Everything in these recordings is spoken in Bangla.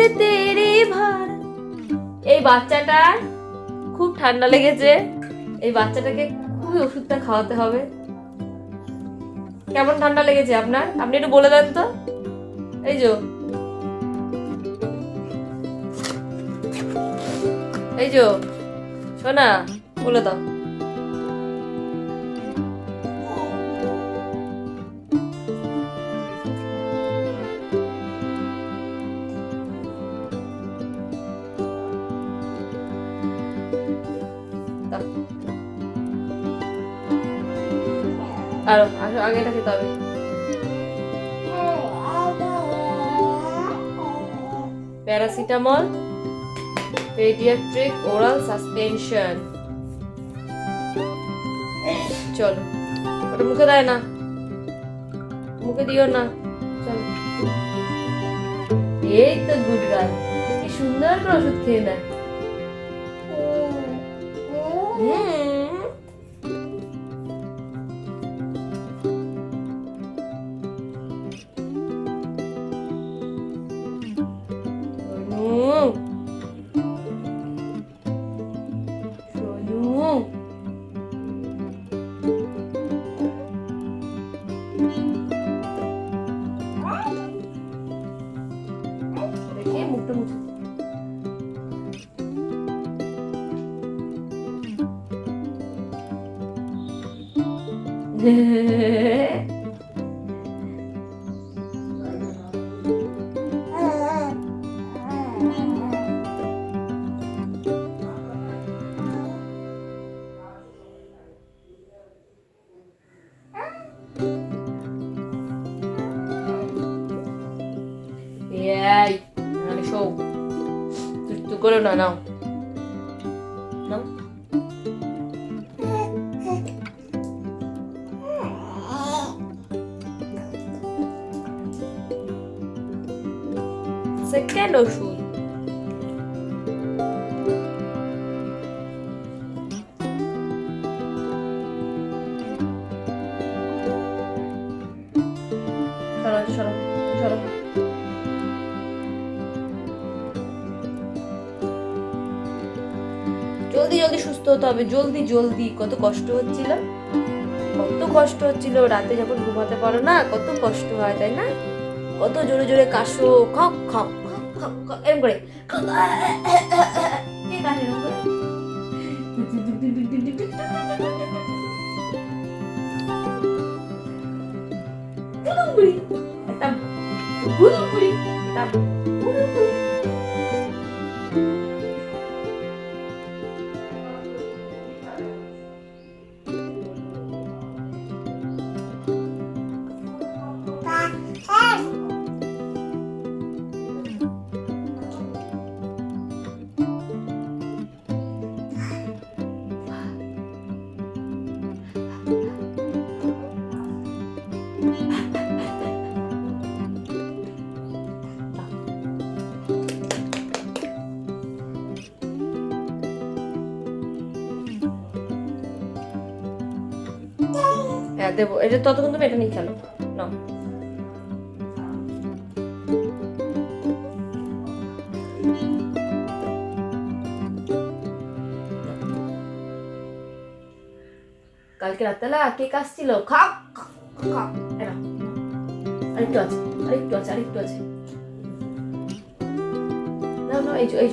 ঢেড়তে রে ভার। এই বাচ্চাটার খুব ঠান্ডা লেগেছে। এই বাচ্চাটাকে খুবই ওষুধটা খাওয়াতে হবে। কেমন ঠান্ডা লেগেছে আপনার? আপনি একটু বলে দেন তো। এই যো এই যো শোনা বলে দাও। এটা খেতে হবে। Paracetamol, paediatric, oral suspension. চলো, ওটা মুখে দেয় না। মুখে দিও না। এই তো গুড গার্ল কি সুন্দর করে ওষুধ খেয়ে নেয়। হুম সেকেন্ড ওষুধ সরো। জলদি জলদি সুস্থ হতে হবে। জলদি জলদি। কত কষ্ট হচ্ছিল। কত কষ্ট হচ্ছিল রাতে যখন ঘুমাতে পারো না, কত কষ্ট হয়, তাই না? কত জোরে জোরে কাশো, খক খক। খক খক খক এরম করে কে কাশে এরম করে? গুদুমগুড়ি, একটা গুদুমগুড়ি, একটা গুদুমগুড়ি। দেবো এটা ততক্ষণ তুমি এটা নিয়ে খেলো। নাও। কালকে রাত্রেবেলা কে খাও খাও, খাও এটা আরেকটু আছে আরেকটু আছে আরেকটু আছে। না না এই এই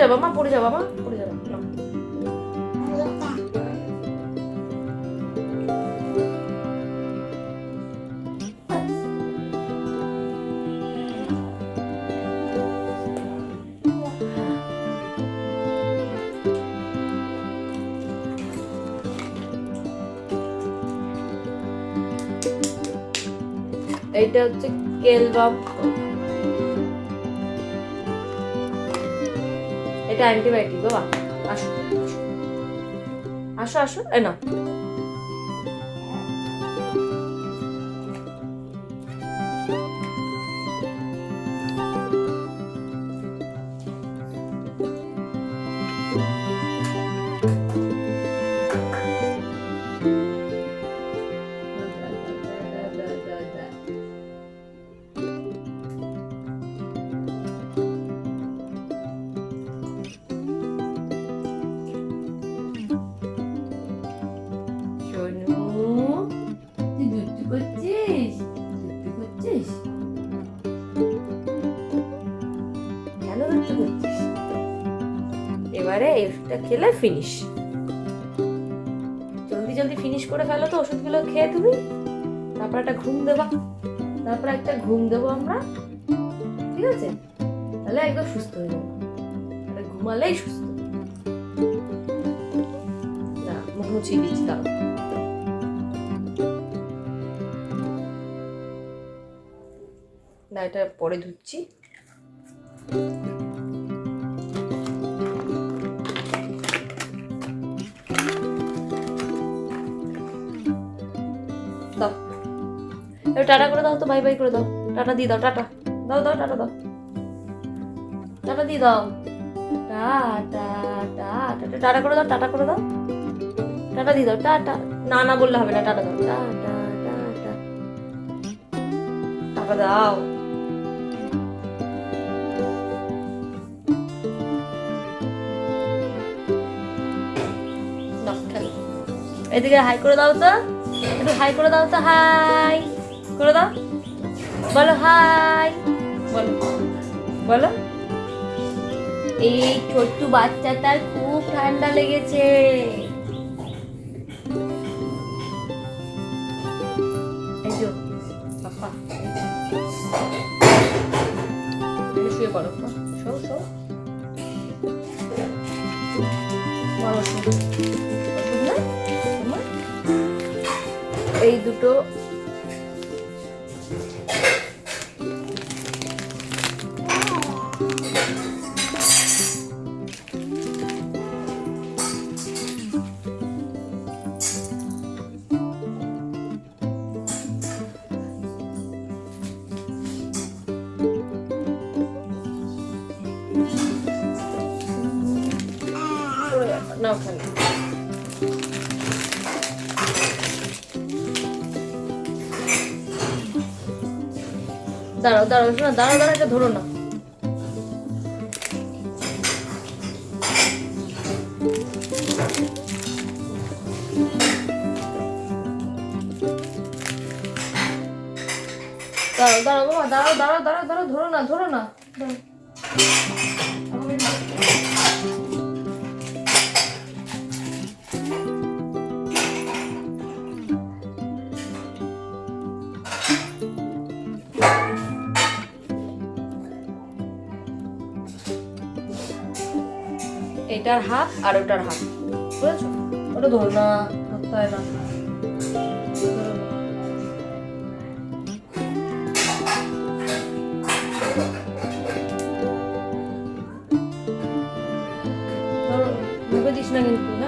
যাবা মা পড়ে যাবা মা পড়ে যাবা। এইটা হচ্ছে কেলবাম এটা অ্যান্টিবায়োটিক বাবা। আসো। আসো আসো। এ না খেলে ফিনিশ জলদি জলদি ফিনিশ করে ফেলো তো ওষুধগুলো খেয়ে তুমি। তারপর একটা ঘুম দেবা। তারপর একটা ঘুম দেবো আমরা। ঠিক আছে? তাহলে একদম সুস্থ হয়ে যাব। ঘুমালেই সুস্থ। না, এটা পরে ধুচ্ছি। টাটা করে দাও তো, বাই বাই করে দাও। টাটা দিয়ে দাও, টাটা। দাও দাও, টাটা দাও। টাটা দিয়ে দাও। Tata tata tata. করে দাও, টাটা করে দাও। টাটা দিয়ে দাও, টাটা। না না বললে হবে না, টাটা দাও। Tata tata. টাকা দাও। এদিকে হাই করে দাও তো। একটু হাই করে দাও তো, হাই। করে দাও। বলো হাই বলো বলো। এই ছোট্ট বাচ্চাটার খুব ঠান্ডা লেগেছে। এই দুটো দাঁড়াও দাঁড়াও, শোনা, দাঁড়াও দাঁড়াও, এটা ধরো না। দাঁড়াও দাঁড়াও, বাবা, দাঁড়াও দাঁড়াও দাঁড়াও, ধরো না ধরো না এটার হাফ আর ওটার হাফ বুঝেছ? ওটা ধর না মুখে দিস না কিন্তু।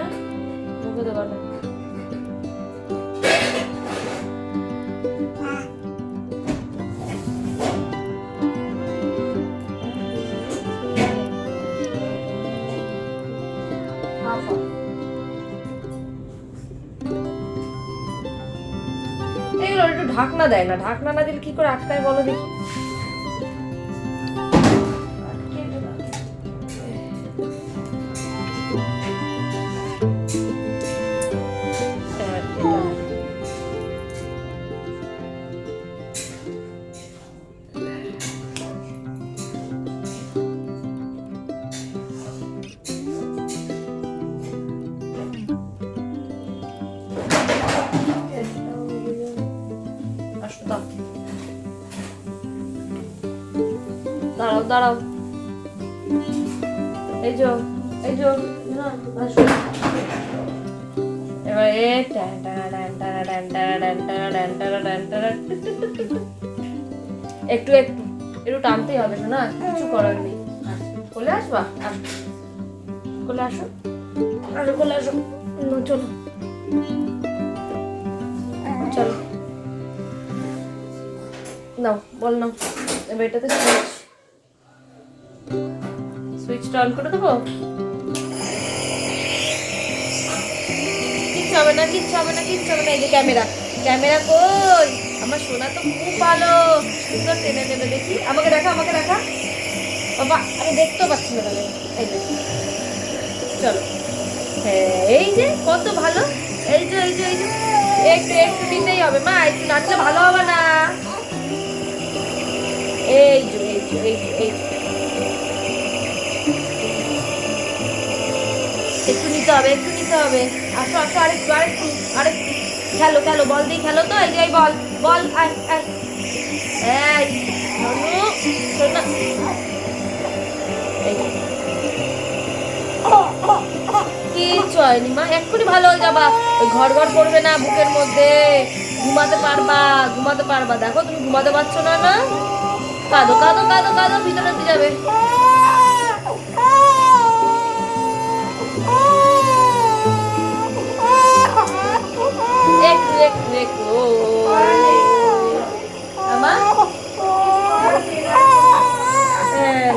দেয় না। ঢাকনা না দিলে কি করে আটকায় বলো দেখি। দাঁড়াও এই যো এই যো এবার এ। একটু একটু একটু টানতেই হবে না কিছু করার নেই কোলে আসবা আসো কোলে আসো কোলে আসো চলো চলো নাও বল নাও এবার এটাতে সুইচ অন করে দেবো? কিচ্ছু হবে না, কিচ্ছু হবে না, কিচ্ছু হবে না। এই যে ক্যামেরা ক্যামেরা কই? আমার সোনা তো খুব ভালো। সুন্দর টেনে নেবে দেখি। আমাকে দেখা আমাকে দেখা। বাবা, আমি দেখতেও পাচ্ছি না তাহলে। এই যে, চলো। হ্যাঁ এই যে, কত ভালো। এই যে এই যে এই যে। একটু একটু নিতেই হবে। মা, একটু নাচলে ভালো হবে না। এই যে এই যে এই যে এই যে। নিতে হবে, একটু নিতে হবে। আসো আসো, আরেকটু আরেকটু আরেকটু। খেলো খেলো, বল দিয়ে খেলো তো এই যে বল বল, আয় আয়। মা, এক্ষুনি ভালো হয়ে যাবা। ঘর ঘর করবে না বুকের মধ্যে। ঘুমাতে পারবা ঘুমাতে পারবা। দেখো তুমি ঘুমাতে পারছ না না কাঁদো কাঁদো কাঁদো কাঁদো, ভিতরে যাবে। আমার হ্যাঁ।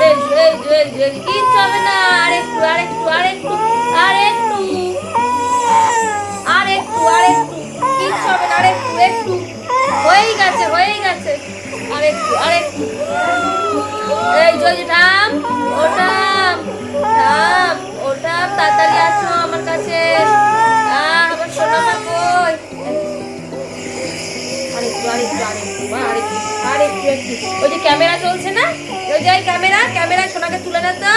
এই যে, এই যে, কিচ্ছু হবে না আরেকটু আরেকটু আরেকটু আরেকটু আরেকটু আরেকটু কিচ্ছু হবে না আরেকটু একটু হয়েই গেছে হয়েই গেছে আরেকটু আরেকটু এই যে ওই যে থাম ওটাম থাম ওটাম তাড়াতাড়ি আসো আমার কাছে ক্যামেরা চলছে না? ওই যে ক্যামেরা ক্যামেরা সোনাকে তুলে না তো।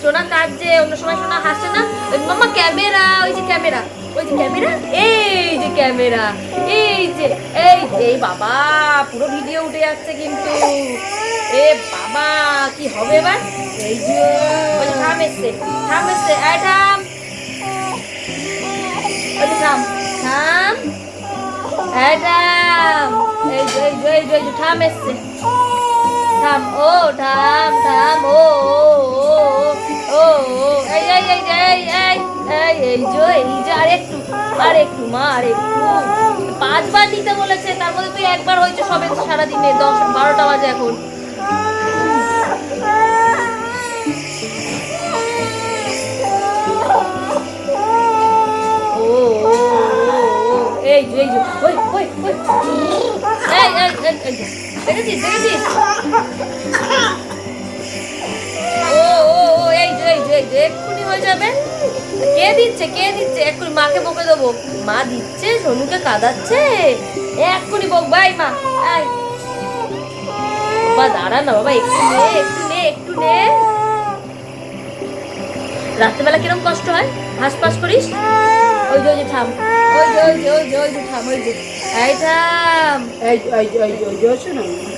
সোনা কাটছে অন্য সময় সোনা হাসছে না। ওই মামা ক্যামেরা, ওই যে ক্যামেরা, ওই যে ক্যামেরা, এই যে ক্যামেরা, এই যে এই যে এই বাবা, পুরো ভিডিও উঠে যাচ্ছে কিন্তু। এ বাবা, কি হবে এবার? এই যে, ওই যে থাম এসছে থাম এসছে, এই থাম। ওই যে থাম থাম। ম্যাডাম এই যে এই যে এই যে এই যে, থাম এসছে। থাম ও থাম থাম ও ও ও এই এই এই এই এই এই এই যে এই যে আর একটু মা আর একটু পাঁচবার নিতে বলেছে, তার মধ্যে তুই একবার হয়েছে, সবে সারাদিনে দশ, বারোটা বাজে এখন। এই এই ওই ওই ওই। এই এই এই দেখেছিস দেখেছিস? ও ও হয়ে যাবে কে দিচ্ছে কে দিচ্ছে না একটু নে একটু নে রাত্রেবেলা কিরম কষ্ট হয় হাসপাস করিস ওই যে ওই থাম ওই যে ওই যে ওই যে ওই থাম ওই যে এই থাম এই যে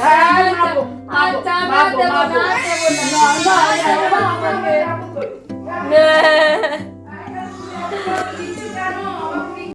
না